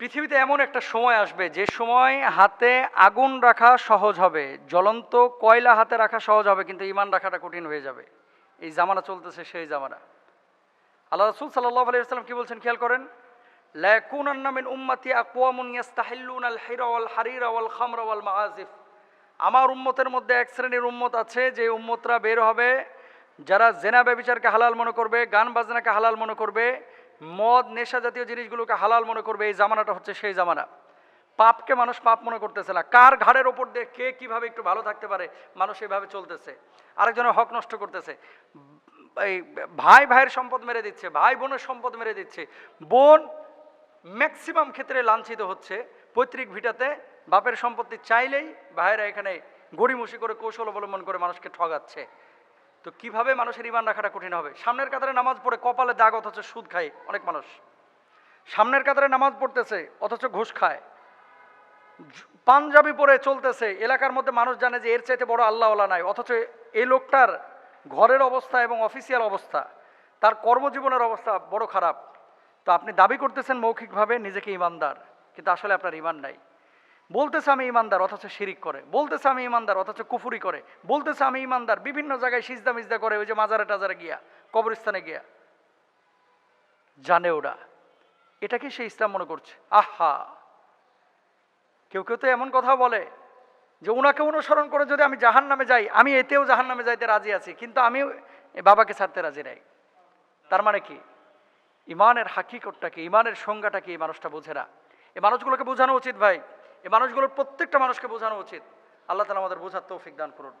পৃথিবীতে এমন একটা সময় আসবে, যে সময় হাতে আগুন রাখা সহজ হবে, জ্বলন্ত কয়লা হাতে রাখা সহজ হবে, কিন্তু ইমান রাখাটা কঠিন হয়ে যাবে। এই জামানা চলতেছে সেই জামানা। আল্লাহ রসুল সাল্লাহ আলাইসাল্লাম কি বলছেন খেয়াল করেন? লাকুনান্না মিন উম্মতি আকওয়ামুন ইয়াস্তাহিল্লুন আল হিরা ওয়াল হারিরা ওয়াল খামরা ওয়াল মাআজিফ আমার উম্মতের মধ্যে এক শ্রেণির উম্মত আছে, যে উম্মতরা বের হবে, যারা জেনা ব্যবিচারকে হালাল মনে করবে, গান বাজনাকে হালাল মনে করবে মদ, নেশা জাতীয় জিনিসগুলোকে হালাল মনে করবে, এই জামানাটা হচ্ছে সেই জামানা। পাপকে মানুষ পাপ মনে করতেছে না। কার ঘাড়ের ওপর দিয়ে কে কীভাবে একটু ভালো থাকতে পারে, মানুষ এভাবে চলতেছে। আরেকজনের হক নষ্ট করতেছে। এই ভাই ভাইয়ের সম্পদ মেরে দিচ্ছে, ভাই বোনের সম্পদ মেরে দিচ্ছে। বোন ম্যাক্সিমাম ক্ষেত্রে লাঞ্ছিত হচ্ছে পৈতৃক ভিটাতে। বাপের সম্পত্তি চাইলেই ভাইয়েরা এখানে গড়িমসি করে কৌশল অবলম্বন করে মানুষকে ঠগাচ্ছে। তো কীভাবে মানুষের ইমান রাখাটা কঠিন হবে? সামনের কাতারে নামাজ পড়ে কপালে দাগ, অথচ সুদ খায় অনেক মানুষ। সামনের কাতারে নামাজ পড়তেছে, অথচ ঘুষ খায়। পাঞ্জাবি পরে চলতেছে, এলাকার মধ্যে মানুষ জানে যে এর চাইতে বড় আল্লাহওয়ালা নাই, অথচ এই লোকটার ঘরের অবস্থা এবং অফিসিয়াল অবস্থা, তার কর্মজীবনের অবস্থা বড় খারাপ। তো আপনি দাবি করতেছেন মৌখিকভাবে নিজেকে ইমানদার কিন্তু আসলে আপনার ইমান নাই। বলতেছে আমি ইমানদার অথচ শিরিক করে। বলতেছে আমি ইমানদার অথচ কুফুরি করে। বলতেছে আমি ইমানদার বিভিন্ন জায়গায় সিজদা মিজদা করে, ওই যে মাজারে টাজারে গিয়া, কবরস্থানে গিয়া। জানে ওরা। এটাকে সে ইসলাম মনে করছে? আহা! কেউ কেউ তো এমন কথা বলে যে ওনাকে অনুসরণ করে যদি আমি জাহান নামে যাই, আমি এতেও জাহান নামে যাইতে রাজি আছি, কিন্তু আমি বাবাকে ছাড়তে রাজি নাই। তার মানে কি? ইমানের হাকিকতটা কি ইমানের সংজ্ঞাটা কি এই মানুষটা বোঝে না? এই মানুষগুলোকে বোঝানো উচিত ভাই। এই মানুষগুলোর প্রত্যেকটা মানুষকে বোঝানো উচিত। আল্লাহ তালা আমাদের বোঝার তৌফিক দান করুন।